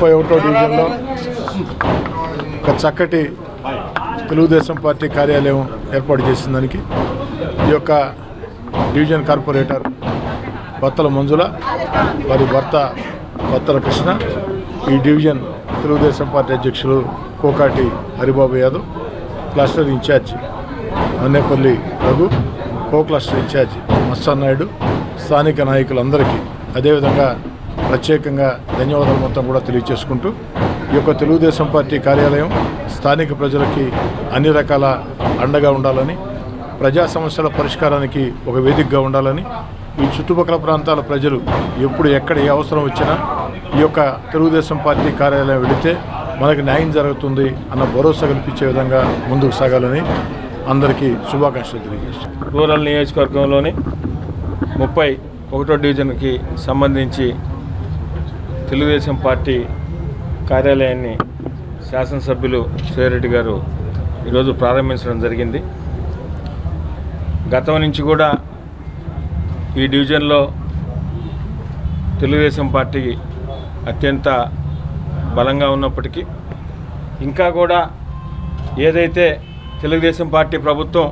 ముప్పై ఒకటో డివిజన్లో ఒక చక్కటి తెలుగుదేశం పార్టీ కార్యాలయం ఏర్పాటు చేసిన దానికి ఈ యొక్క డివిజన్ కార్పొరేటర్ బత్తల మంజుల వారి భర్త బత్తల కృష్ణ ఈ డివిజన్ తెలుగుదేశం పార్టీ అధ్యక్షులు Kokati Haribabu Yadav cluster incharge Mannepalli Raghu co cluster incharge Mastan Naidu స్థానిక నాయకులందరికీ అదేవిధంగా ప్రత్యేకంగా ధన్యవాదాలు మొత్తం కూడా తెలియజేసుకుంటూ ఈ యొక్క తెలుగుదేశం పార్టీ కార్యాలయం స్థానిక ప్రజలకి అన్ని రకాల అండగా ఉండాలని ప్రజా సమస్యల పరిష్కారానికి ఒక వేదికగా ఉండాలని ఈ చుట్టుపక్కల ప్రాంతాల ప్రజలు ఎప్పుడు ఎక్కడ ఏ అవసరం వచ్చినా ఈ యొక్క తెలుగుదేశం పార్టీ కార్యాలయం వెళితే మనకు న్యాయం జరుగుతుంది అన్న భరోసా కల్పించే విధంగా ముందుకు సాగాలని అందరికీ శుభాకాంక్షలు తెలియజేస్తున్నాను రూరల్ నియోజకవర్గంలోని ముప్పై ఒకటో డివిజన్కి సంబంధించి తెలుగుదేశం పార్టీ కార్యాలయాన్ని శాసనసభ్యులు శ్రీరెడ్డి గారు ఈరోజు ప్రారంభించడం జరిగింది. గతం నుంచి కూడా ఈ డివిజన్లో తెలుగుదేశం పార్టీ అత్యంత బలంగా ఉన్నప్పటికీ ఇంకా కూడా ఏదైతే తెలుగుదేశం పార్టీ ప్రభుత్వం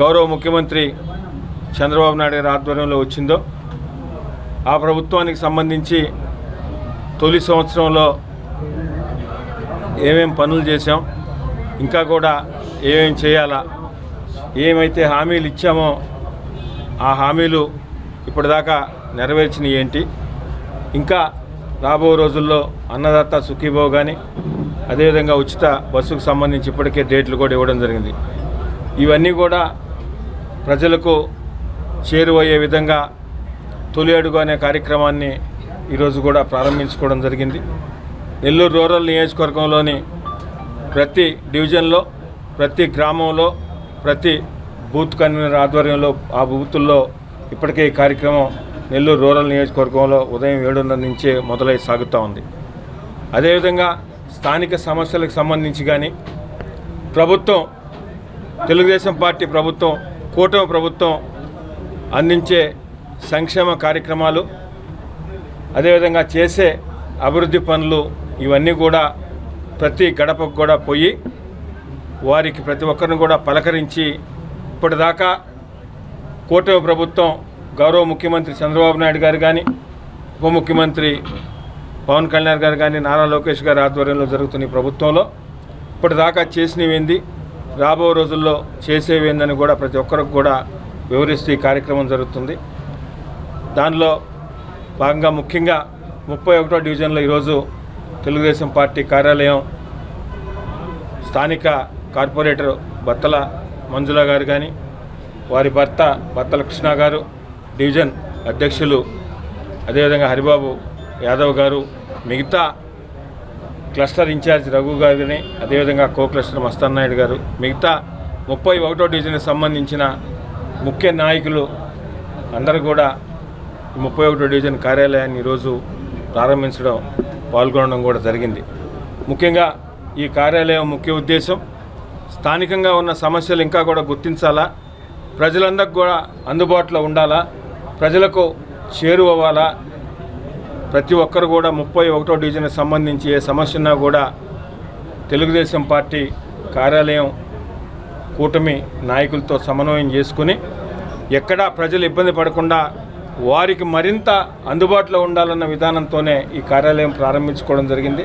గౌరవ ముఖ్యమంత్రి చంద్రబాబు నాయుడు గారి ఆధ్వర్యంలో వచ్చిందో ఆ ప్రభుత్వానికి సంబంధించి తొలి సంవత్సరంలో ఏమేం పనులు చేసాం ఇంకా కూడా ఏమేం చేయాలా ఏమైతే హామీలు ఇచ్చామో ఆ హామీలు ఇప్పటిదాకా నెరవేర్చినవి ఏంటి? ఇంకా రాబో రోజుల్లో అన్నదాత సుఖీభావ్ కానీ అదేవిధంగా ఉచిత బస్సుకు సంబంధించి ఇప్పటికే డేట్లు కూడా ఇవ్వడం జరిగింది. ఇవన్నీ కూడా ప్రజలకు చేరువయ్యే విధంగా తొలి అడుగు అనే కార్యక్రమాన్ని ఈరోజు కూడా ప్రారంభించుకోవడం జరిగింది. నెల్లూరు రూరల్ నియోజకవర్గంలోని ప్రతి డివిజన్లో ప్రతి గ్రామంలో ప్రతి బూత్ కన్వీనర్ ఆధ్వర్యంలో ఆ బూతుల్లో ఇప్పటికే ఈ కార్యక్రమం నెల్లూరు రూరల్ నియోజకవర్గంలో ఉదయం ఏడున్నర నుంచే మొదలై సాగుతూ ఉంది. అదేవిధంగా స్థానిక సమస్యలకు సంబంధించి కానీ ప్రభుత్వం తెలుగుదేశం పార్టీ ప్రభుత్వం కూటమి ప్రభుత్వం అందించే సంక్షేమ కార్యక్రమాలు అదేవిధంగా చేసే అభివృద్ధి పనులు ఇవన్నీ కూడా ప్రతి గడపకు కూడా పోయి వారికి ప్రతి ఒక్కరిని కూడా పలకరించి ఇప్పటిదాకా కూటమి ప్రభుత్వం గౌరవ ముఖ్యమంత్రి చంద్రబాబు నాయుడు గారు కానీ ఉప ముఖ్యమంత్రి పవన్ కళ్యాణ్ గారు కానీ నారా లోకేష్ గారి ఆధ్వర్యంలో జరుగుతున్న ఈ ప్రభుత్వంలో ఇప్పటిదాకా చేసినవేంది రాబో రోజుల్లో చేసేవేందని కూడా ప్రతి ఒక్కరికి కూడా వివరిస్తూ ఈ కార్యక్రమం జరుగుతుంది. దానిలో భాగంగా ముఖ్యంగా ముప్పై ఒకటో డివిజన్లో ఈరోజు తెలుగుదేశం పార్టీ కార్యాలయం స్థానిక కార్పొరేటర్ బత్తల మంజుల గారు కానీ వారి భర్త బత్తల కృష్ణ గారు డివిజన్ అధ్యక్షులు అదేవిధంగా హరిబాబు యాదవ్ గారు మిగతా క్లస్టర్ ఇన్ఛార్జ్ రఘు గారు కానీ అదేవిధంగా కో క్లస్టర్ మస్తాన్ నాయుడు గారు మిగతా ముప్పై ఒకటో డివిజన్కి సంబంధించిన ముఖ్య నాయకులు అందరూ కూడా ముప్పై ఒకటో డివిజన్ కార్యాలయాన్ని ఈరోజు ప్రారంభించడం పాల్గొనడం కూడా జరిగింది. ముఖ్యంగా ఈ కార్యాలయం ముఖ్య ఉద్దేశం స్థానికంగా ఉన్న సమస్యలు ఇంకా కూడా గుర్తించాలా ప్రజలందరికి కూడా అందుబాటులో ఉండాలా ప్రజలకు చేరువవ్వాలా ప్రతి ఒక్కరు కూడా ముప్పై ఒకటో డివిజన్కి సంబంధించి ఏ సమస్య ఉన్నా కూడా తెలుగుదేశం పార్టీ కార్యాలయం కూటమి నాయకులతో సమన్వయం చేసుకుని ఎక్కడా ప్రజలు ఇబ్బంది పడకుండా వారికి మరింత అందుబాటులో ఉండాలన్న విధానంతోనే ఈ కార్యాలయం ప్రారంభించుకోవడం జరిగింది.